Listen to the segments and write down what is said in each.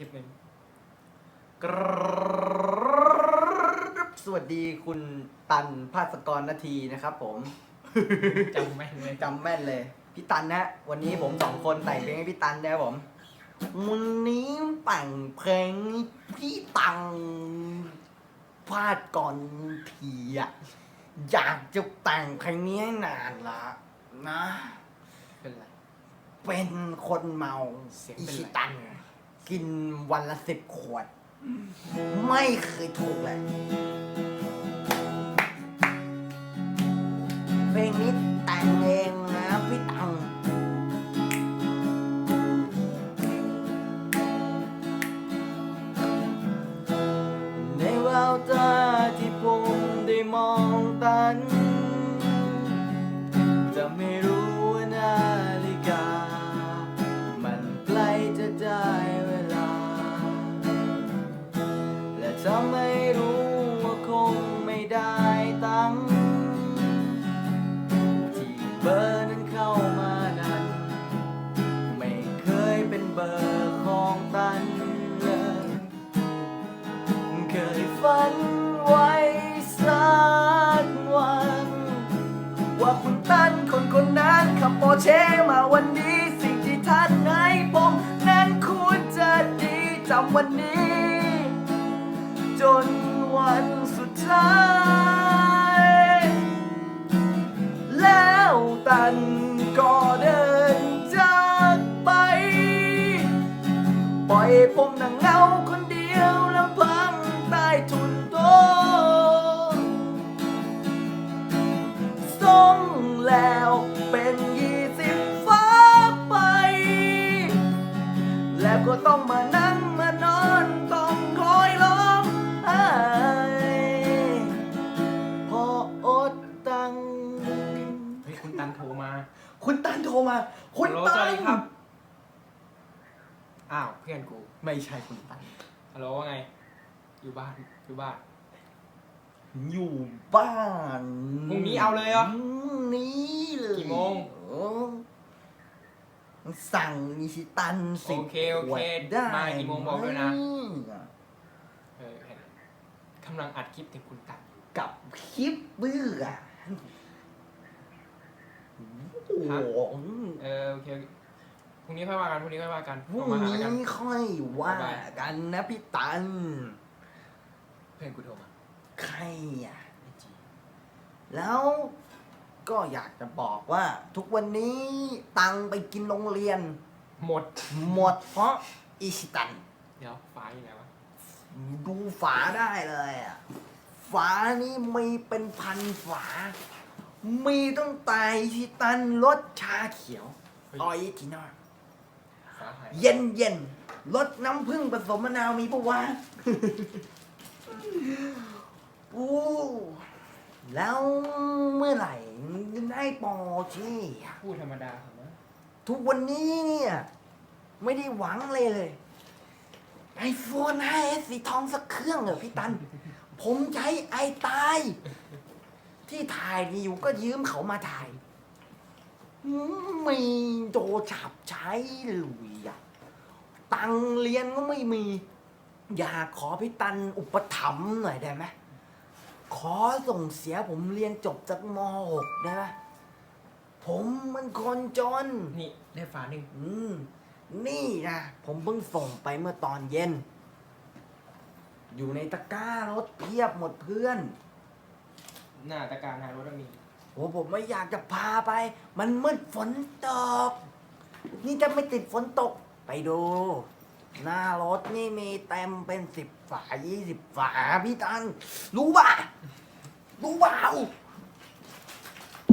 ลิปหนึ่งกรบสวัสดีคุณตันภาสกรนาทีนะครับผมจำไม่เลยจำแม่นเลย พี่ตันนะ วันนี้ผมสองคนแต่งเพลงให้พี่ตันนะครับผมวันนี้แต่งเพลงให้พี่ตังพาดก่อนทีอะอยากจะแต่งเพลงนี้ให้นานละนะ เป็นไร เป็นคนเมาเสียงอิเป็นไรชิตัน กินวันละสิบขวด ไม่เคยถูกเลย เคยฝันไว้สักวัน ว่าคุณตั้นคนคนนั้นขับโปอร์เช่มาวันนี้สิ่งที่ท่านให้ผมนั้นควรจะดีจำวันนี้ จนวันสุดท้าย แล้วตันก็เดินจากไป ปล่อยผมนั่งเหงา คุณฮัลโหลตัสวัสนดีครับ อ้าวเพื่อนกู ไม่ใช่คุณตัน ฮัลโหลว่าไง อยู่บ้าน อยู่บ้าน อยู่บ้านพรุ่งนี้เอาเลยเหรอพรุ่งนี้เลยกี่โมงโอ้สั่งนิชิตันสิบโอเคโอเคขวดได้มากี่โมงบอกด้วยนะ ไหมเออเห็นกำลังอัดคลิปถึงคุณตันอยู่กับคลิปเบื่อ โอ้โหเออโอเคโอเคพรุ่งนี้ค่อยว่ากันพรุ่งนี้ค่อยว่ากันพรุ่งโทรมาหานี้แล้วกันค่อยว่าบ๊ายบายกันนะพี่ตัน เพื่อนกูโทรมาใครอะไอจีแล้วก็อยากจะบอกว่า ทุกวันนี้ตังไปกินโรงเรียน หมดหมดเพราะอิชิตัน เดี๋ยวฟ้าอยู่ไหนวะดูฝาได้เลยอะ ฝานี้มีเป็นพันฝา มีตั้งแต่อิชิตันรสชาเขียวออริจินอลฟ้าหายเย็นเย็นรสน้ำผึ้งผสมมะนาวมีปะวะ อู้แล้วเมื่อไหร่จะได้ปอเช่อะพูดธรรมดาครับนะทุกวันนี้เนี่ย ไม่ได้หวังเลยเลย ไอโฟน 5S สีทองสักเครื่องเหรอพี่ตัน ผมใช้ไอตาย ที่ถ่ายนี่อยู่ก็ยืมเขามาถ่าย ไม่โดฉับใช้เลยอะตังค์เรียนก็ไม่มี อยากขอพี่ตันอุปถัมภ์หน่อยได้ไหมขอส่งเสียผมเรียนจบจากม .6 ได้ไหมผมมันคนจน นี่ได้ฟ้าหนึ่งอืม นี่นะ ผมเพิ่งส่งไปเมื่อตอนเย็น อยู่ในตะกร้ารถเพียบหมดเพื่อน หน้าตะการหน้ารถมีโอ้ผมไม่อยากจะพาไป มันมืดฝนตก นี่จะไม่ติดฝนตก ไปดู หน้ารถนี่มีเต็มเป็นสิบฝายี่สิบฝาพี่ตันรู้ป่ะ รู้เปล่า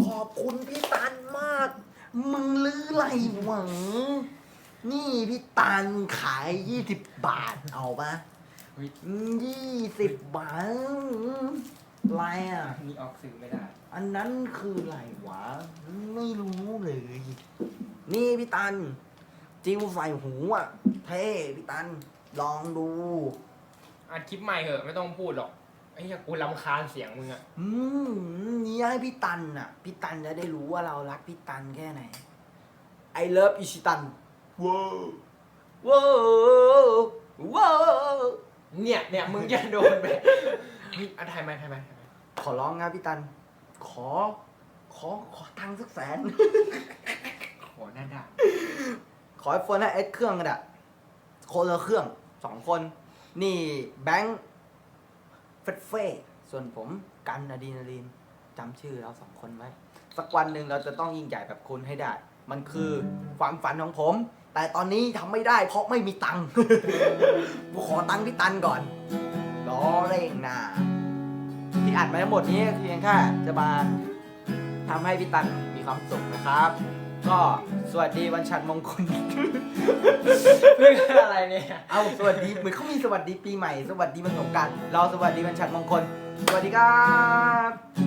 ขอบคุณพี่ตันมาก มึงลือไรหวัง นี่พี่ตันขายยี่สิบบาทเอาปะเฮ้ย ยี่สิบบาท อะไรอะนี่ออกสื่อไม่ได้ อันนั้นคืออะไรวะ ไม่รู้เลย นี่พี่ตัน จิ้วใส่หูอะ เท่พี่ตัน ลองดู อัดคลิปใหม่เหอะไม่ต้องพูดหรอกไอ้เหี้ยกูรำคาญเสียงมึงอะอืมนี่ให้พี่ตันอะ พี่ตันจะได้รู้ว่าเรารักพี่ตันแค่ไหน I love อิชิตันว้าวว้าวเนี่ยเนี่ยมึงจะโดนไปเฮ้ยอะถ่ายไหมถ่ายไหมถ่ายไหม ขอร้องนะพี่ตัน ขอ ขอ ขอตังค์สักแสนโหน่าด่าขอไอโฟนและเอสเครื่องกันอะคนละเครื่องสองคน นี่แบงค์เฟดเฟ่ส่วนผมกันอะดรีนาลีนจำชื่อเราสองคนไว้สักวันหนึ่งเราจะต้องยิ่งใหญ่แบบคุณให้ได้ มันคือความฝันของผม แต่ตอนนี้ทำไม่ได้เพราะไม่มีตังค์ กูขอตังค์พี่ตันก่อนล้อเร่งนาที่ อัดมาทั้งหมดนี้เพียงแค่จะมาทำให้พี่ตันมีความสุขนะครับ ก็สวัสดีวันชันมงคลเรื่องอะไรเนี่ย เอาสวัสดีเหมือนเขามีสวัสดีปีใหม่ สวัสดีวันสงการเราสวัสดีวันชันมงคล สวัสดีครับ